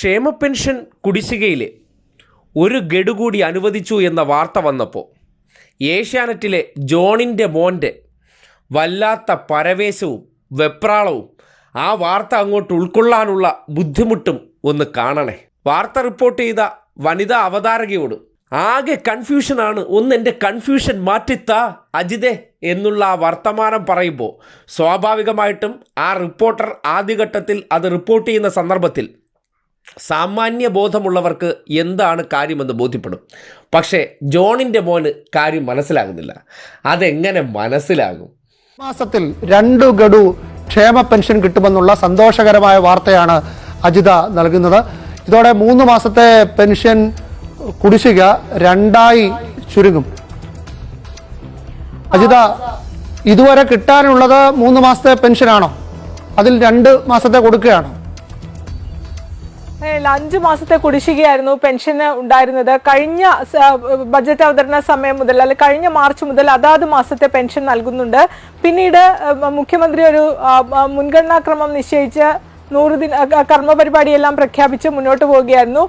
ക്ഷേമ പെൻഷൻ കുടിശ്ശികയിൽ ഒരു ഗഡു കൂടി അനുവദിച്ചു എന്ന വാർത്ത വന്നപ്പോൾ ഏഷ്യാനെറ്റിലെ ജോണിന്റെ മോന്റെ വല്ലാത്ത പരവേശവും വെപ്രാളവും ആ വാർത്ത അങ്ങോട്ട് ഉൾക്കൊള്ളാനുള്ള ബുദ്ധിമുട്ടും ഒന്ന് കാണണേ. വാർത്ത റിപ്പോർട്ട് ചെയ്ത വനിതാ അവതാരകയോട് ആകെ കൺഫ്യൂഷനാണ് ഒന്ന് എന്റെ കൺഫ്യൂഷൻ മാറ്റിത്താ അജിതേ എന്നുള്ള ആ വർത്തമാനം പറയുമ്പോൾ സ്വാഭാവികമായിട്ടും ആ റിപ്പോർട്ടർ ആദ്യഘട്ടത്തിൽ അത് റിപ്പോർട്ട് ചെയ്യുന്ന സന്ദർഭത്തിൽ സാമാന്യ ബോധമുള്ളവർക്ക് എന്താണ് കാര്യമെന്ന് ബോധ്യപ്പെടും. പക്ഷേ ജോണിന്റെ മോന് കാര്യം മനസ്സിലാകുന്നില്ല. അതെങ്ങനെ മനസ്സിലാകും? മാസത്തിൽ രണ്ടു ഗഡു ക്ഷേമ പെൻഷൻ കിട്ടുമെന്നുള്ള സന്തോഷകരമായ വാർത്തയാണ് അജിത നൽകുന്നത്. ഇതോടെ മൂന്ന് മാസത്തെ പെൻഷൻ കുടിശ്ശിക രണ്ടായി ചുരുങ്ങും. അജിത ഇതുവരെ കിട്ടാനുള്ളത് മൂന്ന് മാസത്തെ പെൻഷനാണോ? അതിൽ രണ്ട് മാസത്തെ കൊടുക്കുകയാണോ? അഞ്ച് മാസത്തെ കുടിശ്ശികയായിരുന്നു പെൻഷന് ഉണ്ടായിരുന്നത്. കഴിഞ്ഞ ബജറ്റ് അവതരണ സമയം മുതൽ അല്ലെ കഴിഞ്ഞ മാർച്ച് മുതൽ അതാത് മാസത്തെ പെൻഷൻ നൽകുന്നുണ്ട്. പിന്നീട് മുഖ്യമന്ത്രി ഒരു മുൻഗണനാക്രമം നിശ്ചയിച്ച് നൂറ് ദിന കർമ്മ പരിപാടിയെല്ലാം പ്രഖ്യാപിച്ച് മുന്നോട്ട് പോവുകയായിരുന്നു.